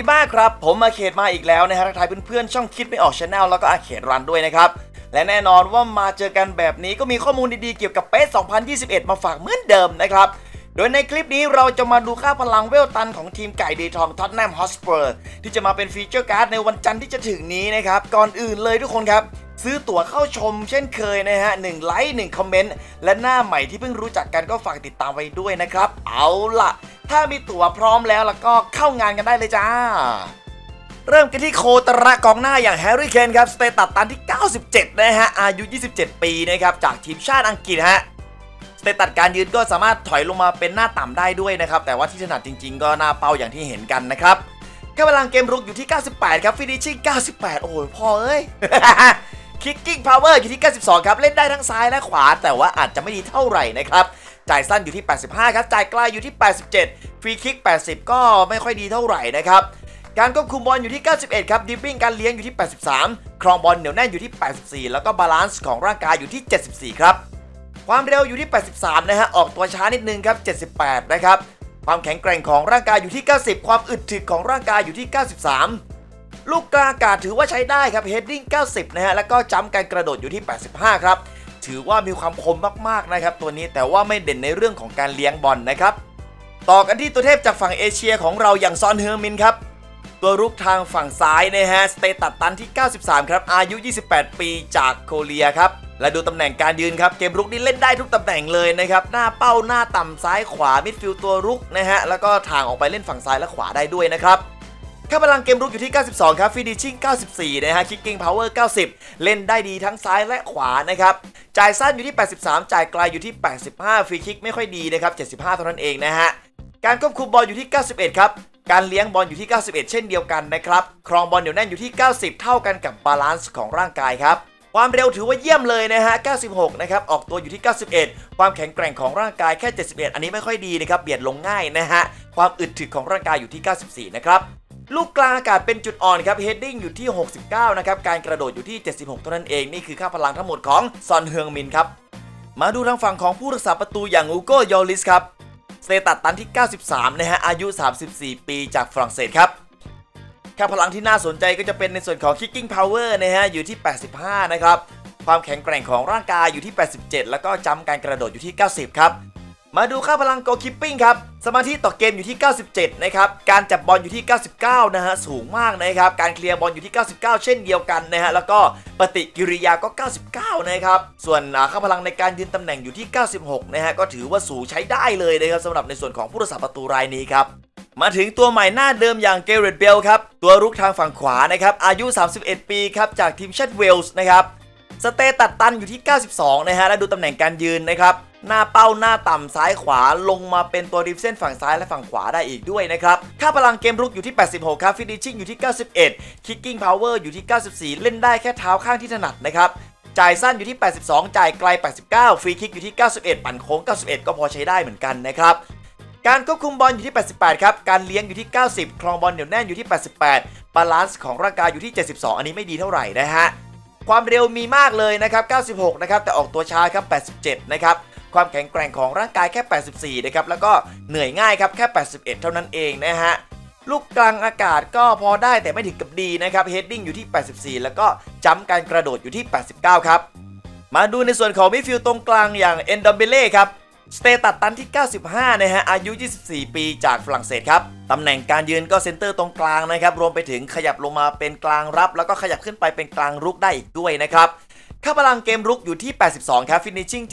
ดีมากครับ ผมอาเขตมาอีกแล้วนะฮะทักทายเพื่อนๆ ช่องคิดไม่ออกชาแนลแล้วก็อาเขตรันด้วยนะครับ และแน่นอนว่ามาเจอกันแบบนี้ก็มีข้อมูลดีๆ เกี่ยวกับเป๊ะ2021 มาฝากเหมือนเดิมนะครับ โดยในคลิปนี้เราจะมาดูค่าพลังเวลตันของทีมไก่ดีทองท็อตแนมฮอสเปอร์ที่จะมาเป็นฟีเจอร์การ์ดในวันจันทร์ที่จะถึงนี้นะครับ ก่อนอื่นเลยทุกคนครับ ซื้อตั๋วเข้าชมเช่นเคยนะฮะหนึ่งไลค์หนึ่งคอมเมนต์และหน้าใหม่ที่เพิ่งรู้จักกันก็ฝากติดตามไว้ด้วยนะครับ เอาล่ะ ถ้ามีตั๋วพร้อมแล้วแล้วก็เข้างานกันได้เลยจ้าเริ่มกันที่โคตระกองหน้าอย่างแฮร์รี่เคนครับ สเตตัสตันที่ 97 นะฮะ อายุ 27 ปีนะครับ จากทีมชาติอังกฤษฮะ สเตตัสการยืนก็สามารถถอยลงมาเป็นหน้าต่ำได้ด้วยนะครับ แต่ว่าที่ถนัดจริงๆ ก็หน้าเป้าอย่างที่เห็นกันนะครับค่าพลังเกมรุกอยู่ที่ 98 ครับ ฟินิชชิ่ง 98 โอ้ยพอเอ้ย คิกกิ้งพาวเวอร์อยู่ที่ 92 ครับ เล่นได้ทั้งซ้ายและขวา แต่ว่าอาจจะไม่ดีเท่าไหร่นะครับ จ่ายสั้นอยู่ที่ 85 ครับ จ่ายไกลอยู่ที่ 87 ฟรีคิก 80 ก็ไม่ค่อยดีเท่าไหร่นะครับ การควบคุมบอลอยู่ที่ 91 ครับดิฟวิ่งการเลี้ยงอยู่ที่ 83 ครองบอลเหนียวแน่นอยู่ที่ 84 แล้วก็บาลานซ์ของร่างกายอยู่ที่ 74 ครับ ความเร็วอยู่ที่ 83 นะฮะ ออกตัวช้านิดนึงครับ 78 นะครับ ความแข็งแกร่งของร่างกายอยู่ที่ 90 ความอึดถึกของร่างกายอยู่ที่ 93 ลูกกลางอากาศถือว่าใช้ได้ครับเฮดดิ้ง 90 นะฮะ แล้วก็จัมป์การกระโดดอยู่ที่ 85 ครับ ถือว่ามีความคมมากๆนะครับตัวนี้แต่ว่าไม่เด่นในเรื่องของการเลี้ยงบอลนะครับ ต่อกันที่ตัวเทพจากฝั่งเอเชียของเราอย่างซอนเฮอร์มินครับตัวรุกทางฝั่งซ้ายนะฮะ สเตตัสตันที่ 93 ครับ อายุ 28 ปีจากโคเรียครับ และดูตำแหน่งการยืนครับ เกมรุกนี่เล่นได้ทุกตำแหน่งเลยนะครับ หน้าเป้าหน้าต่ำซ้ายขวา มิดฟิลด์ตัวรุกนะฮะ แล้วก็ทางออกไปเล่นฝั่งซ้ายและขวาได้ด้วยนะครับ ค่าพลังเกมรุกอยู่ที่ 92 ครับฟินิชชิ่ง 94 นะฮะคิกกิ้งพาวเวอร์ 90 เล่นได้ดีทั้งซ้ายและขวานะครับ จ่ายสั้นอยู่ที่ 83 จ่ายไกลอยู่ที่ 85 ฟรีคิกไม่ค่อยดีนะครับ 75 เท่านั้นเองนะฮะ การควบคุมบอลอยู่ที่ 91 ครับ การเลี้ยงบอลอยู่ที่ 91 เช่นเดียวกันนะครับ ครองบอลเหนียวแน่นอยู่ที่ 90 เท่ากันกับบาลานซ์ของร่างกายครับความเร็วถือว่าเยี่ยมเลยนะฮะ 96 นะครับ ออกตัวอยู่ที่ 91 ความแข็งแกร่งของร่างกายแค่ 71 อันนี้ไม่ค่อยดีนะครับ เบียดลงง่ายนะฮะ ความอึดถึกของร่างกายอยู่ที่ 94 นะครับ ลูกกลางอากาศเป็นจุดอ่อนครับเฮดดิ้งอยู่ที่ 69 นะครับ การกระโดดอยู่ที่ 76 เท่านั้นเอง นี่คือค่าพลังทั้งหมดของซอนเฮืองมินครับ มาดูทางฝั่งของผู้รักษาประตูอย่างอูโกยอลิสครับสเตตัสตันที่ 93 นะฮะ อายุ 34 ปีจากฝรั่งเศสครับ ค่าพลังที่น่าสนใจก็จะเป็นในส่วนของ Kicking Power นะฮะ อยู่ที่ 85 นะครับ ความแข็งแกร่งของร่างกายอยู่ที่ 87 แล้วก็จำการกระโดดอยู่ที่ 90 ครับ มาดูค่าพลัง Goal Keeping ครับ สมาธิต่อเกมอยู่ที่ 97 นะครับ การจับบอลอยู่ที่ 99 นะฮะ สูงมากนะครับ การเคลียร์บอลอยู่ที่ 99 เช่นเดียวกันนะฮะ แล้วก็ปฏิกิริยาก็ 99 นะครับ ส่วนค่าพลังในการยืนตำแหน่งอยู่ที่ 96 นะฮะ ก็ถือว่าสูงใช้ได้เลยนะครับสำหรับในส่วนของผู้รักษาประตูรายนี้ครับมาถึงตัวใหม่หน้าเดิมอย่างเกเรตเบลครับ ตัวรุกทางฝั่งขวานะครับ อายุ 31 ปีครับ จากทีมชาติเวลส์นะครับ สเตตัดตันอยู่ที่ 92 นะฮะ และดูตำแหน่งการยืนนะครับ หน้าเป้าหน้าต่ำซ้ายขวาลงมาเป็นตัวริมเส้นฝั่งซ้ายและฝั่งขวาได้อีกด้วยนะครับ ค่าพลังเกมรุกอยู่ที่ 86 ครับฟินิชชิ่งอยู่ที่ 91 คิกกิ้งพาวเวอร์อยู่ที่ 94 เล่นได้แค่เท้าข้างที่ถนัดนะครับจ่ายสั้นอยู่ที่ 82 จ่ายไกล 89 ฟรีคิกอยู่ที่ 91 ปั่นโค้ง 91 ก็พอใช้ได้เหมือนกันนะครับ การควบคุมบอลอยู่ที่ 88 ครับ การเลี้ยงอยู่ที่ 90 ครองบอลเหนียวแน่นอยู่ที่ 88 บาลานซ์ของร่างกายอยู่ที่ 72 อันนี้ไม่ดีเท่าไหร่นะฮะ ความเร็วมีมากเลยนะครับ 96 นะครับ แต่ออกตัวช้าครับ 87 นะครับ ความแข็งแกร่งของร่างกายแค่ 84 นะครับ แล้วก็เหนื่อยง่ายครับแค่ 81 เท่านั้นเองนะฮะ ลูกกลางอากาศก็พอได้แต่ไม่ถึงกับดีนะครับ เฮดดิ้งอยู่ที่ 84 แล้วก็จ้ำการกระโดดอยู่ที่ 89 ครับ มาดูในส่วนของมิดฟิลด์ตรงกลางอย่างเอนดอมเบเล่ครับ สเตตัสตันที่ 95 นะฮะ อายุ 24 ปีจากฝรั่งเศสครับ ตำแหน่งการยืนก็เซนเตอร์ตรงกลางนะครับ รวมไปถึงขยับลงมาเป็นกลางรับ แล้วก็ขยับขึ้นไปเป็นกลางรุกได้อีกด้วยนะครับค่าพลังเกมรุกอยู่ที่ 82 ครับฟินิชชิ่ง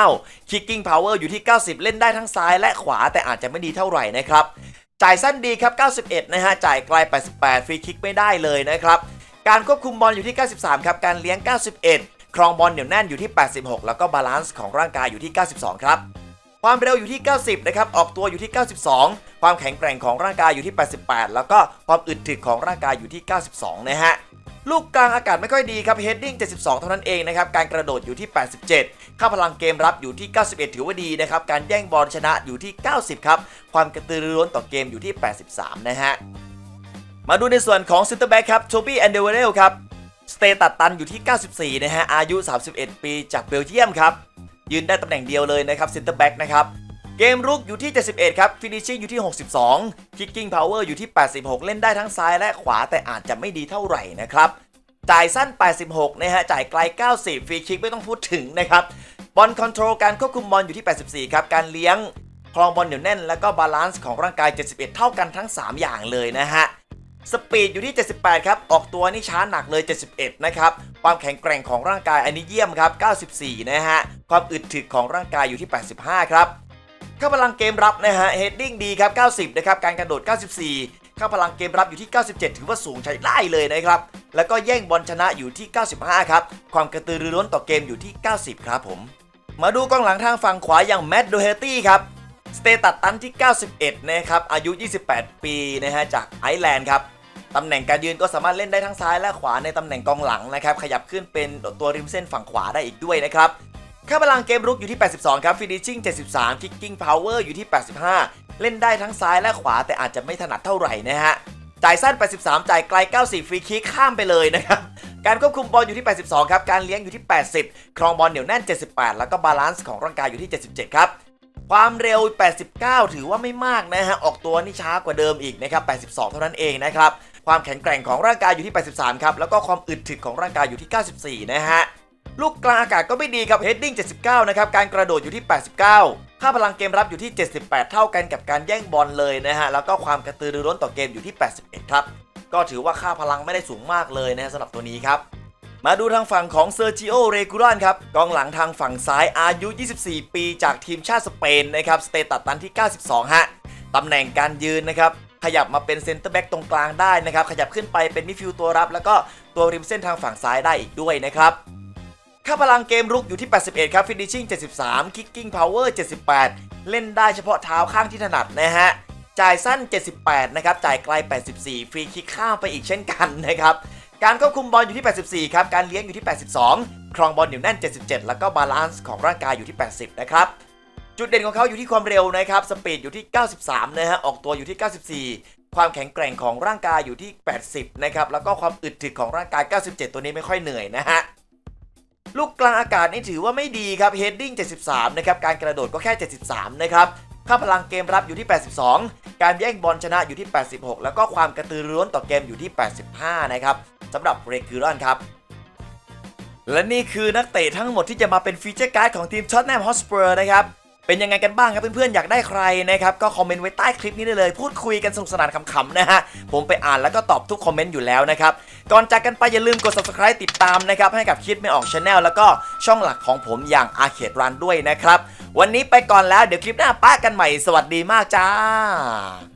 79คิกกิ้งพาวเวอร์อยู่ที่ 90 เล่นได้ทั้งซ้ายและขวาแต่อาจจะไม่ดีเท่าไหร่นะครับ จ่ายสั้นดีครับ 91 นะฮะ จ่ายไกล 88 ฟรีคิกไม่ได้เลยนะครับ การควบคุมบอลอยู่ที่ 93 ครับ การเลี้ยง 91 ครองบอลเหนียวแน่นอยู่ที่ 86 แล้วก็บาลานซ์ของร่างกายอยู่ที่ 92 ครับ ความเร็วอยู่ที่ 90 นะครับ ออกตัวอยู่ที่ 92 ความแข็งแกร่งของร่างกายอยู่ที่ 88 แล้วก็ความอึดถึกของร่างกายอยู่ที่ 92 นะฮะ ลูกกลางอากาศไม่ค่อยดีครับเฮดดิ้ง72 เท่านั้นเองนะครับ การกระโดดอยู่ที่ 87 ค่าพลังเกมรับอยู่ที่ 91 ถือว่าดีนะครับ การแย่งบอลชนะอยู่ที่ 90 ครับ ความกระตือรือร้นต่อเกมอยู่ที่ 83 นะฮะ มาดูในส่วนของซินเตอร์แบ็กครับโชบี้แอนเดเวเรลครับ สเตตัสตันอยู่ที่ 94 นะฮะ อายุ 31 ปี จากเบลเยียมครับ ยืนได้ตำแหน่งเดียวเลยนะครับเซนเตอร์แบ็กนะครับเกมรุกอยู่ที่ 71 ครับ Finishing อยู่ที่ 62 Kicking Power อยู่ที่ 86 เล่นได้ทั้งซ้ายและขวาแต่อาจจะไม่ดีเท่าไหร่นะครับจ่ายสั้น 86 นะฮะ จ่ายไกล 90 ฟรีคิกไม่ต้องพูดถึงนะครับ บอลคอนโทรลการควบคุมบอลอยู่ที่ 84 ครับ การเลี้ยง คลองบอลเหนียวแน่น แล้วก็บาลานซ์ของร่างกาย 71 เท่ากันทั้ง 3 อย่างเลยนะฮะ สปีดอยู่ที่ 78 ครับ ออกตัวนี่ช้าหนักเลย 71 นะครับ ความแข็งแกร่งของร่างกายอันนี้เยี่ยมครับ 94 นะฮะ ความอึดถึกของร่างกายอยู่ที่ 85 ครับค่าพลังเกมรับนะฮะเฮดดิ้งดีครับ 90 นะครับ การกระโดด 94ค่าพลังเกมรับอยู่ที่ 97 ถือว่าสูงใช้ได้เลยนะครับ แล้วก็แย่งบอลชนะอยู่ที่ 95 ครับ ความกระตือรือร้นต่อเกมอยู่ที่ 90 ครับผม มาดูกองหลังทางฝั่งขวาอย่างแมตต์โดเฮตี้ครับสเตตัสตันที่ 91 นะครับ อายุ 28 ปีนะฮะจากไอร์แลนด์ครับตำแหน่งการยืนก็สามารถเล่นได้ทั้งซ้ายและขวาในตำแหน่งกองหลังนะครับ ขยับขึ้นเป็นตัวริมเส้นฝั่งขวาได้อีกด้วยนะครับ ค่าพลังเกมรุกอยู่ที่ 82 ครับ finishing 73 kicking power อยู่ที่ 85 เล่นได้ทั้งซ้ายและขวาแต่อาจจะไม่ถนัดเท่าไหร่นะฮะ จ่ายสั้น 83 จ่ายไกล 94 ฟรีคิกข้ามไปเลยนะครับ การควบคุมบอลอยู่ที่ 82 ครับ การเลี้ยงอยู่ที่ 80 ครองบอลเหนียวแน่น 78 แล้วก็บาลานซ์ของร่างกายอยู่ที่ 77 ครับ ความเร็ว 89 ถือว่าไม่มากนะฮะ ออกตัวนี่ช้ากว่าเดิมอีกนะครับ 82 เท่านั้นเองนะครับ ความแข็งแกร่งของร่างกายอยู่ที่ 83 ครับ แล้วก็ความอึดถึกของร่างกายอยู่ที่ 94 นะฮะ ลูกกลางอากาศก็ไม่ดีครับ heading 79 นะครับ การกระโดดอยู่ที่ 89 ค่าพลังเกมรับอยู่ที่ 78 เท่ากันกับการแย่งบอลเลยนะฮะ แล้วก็ความกระตือรือร้นต่อเกมอยู่ที่ 81 ครับ ก็ถือว่าค่าพลังไม่ได้สูงมากเลยนะสำหรับตัวนี้ครับ มาดูทางฝั่งของเซอร์จิโอ เรกูรอนครับ กองหลังทางฝั่งซ้ายอายุ 24 ปีจากทีมชาติสเปนนะครับ สเตตัสตันที่ 92 ฮะ ตำแหน่งการยืนนะครับขยับมาเป็นเซนเตอร์แบ็กตรงกลางได้นะครับ ขยับขึ้นไปเป็นมิดฟิลด์ตัวรับ แล้วก็ตัวริมเส้นทางฝั่งซ้ายได้อีกด้วยนะครับ ค่าพลังเกมรุกอยู่ที่ 81 ครับ finishing 73 kicking power 78 เล่นได้เฉพาะเท้าข้างที่ถนัดนะฮะ จ่ายสั้น 78 นะครับ จ่ายไกล 84 ฟรีคิกข้ามไปอีกเช่นกันนะครับ การควบคุมบอลอยู่ที่ 84 ครับ การเลี้ยงอยู่ที่ 82 ครองบอลเหนียวแน่น 77 แล้วก็บาลานซ์ของร่างกายอยู่ที่ 80 นะครับ จุดเด่นของเขาอยู่ที่ความเร็วนะครับ สปีดอยู่ที่ 93 นะฮะ ออกตัวอยู่ที่ 94 ความแข็งแกร่งของร่างกายอยู่ที่ 80 นะครับ แล้วก็ความอึดถึกของร่างกาย 97 ตัวนี้ไม่ค่อยเหนื่อยนะฮะ ลูกกลางอากาศนี่ถือว่าไม่ดีครับเฮดดิ้ง73 นะครับ การกระโดดก็แค่ 73 นะครับค่าพลังเกมรับอยู่ที่ 82 การแย่งบอลชนะอยู่ที่ 86 แล้วก็ความกระตือรือร้นต่อเกมอยู่ที่ 85 นะครับสำหรับเรกิรอนครับ และนี่คือนักเตะทั้งหมดที่จะมาเป็นฟีเจอร์การ์ดของทีมช็อตแนมฮอสเปอร์นะครับ เป็นยังไงกันบ้างครับเพื่อนๆอยากได้ใครนะครับก็คอมเมนต์ไว้ใต้คลิปนี้ได้เลย พูดคุยกันสนุกสนานขำๆนะฮะผมไปอ่านแล้วก็ตอบทุกคอมเมนต์อยู่แล้วนะครับก่อนจากกันไปอย่าลืมกด subscribe ติดตามนะครับให้กับคิดไม่ออกชาแนลแล้วก็ช่องหลักของผมอย่างอาเขตรันด้วยนะครับวันนี้ไปก่อนแล้วเดี๋ยวคลิปหน้าป้ากันใหม่สวัสดีมากจ้า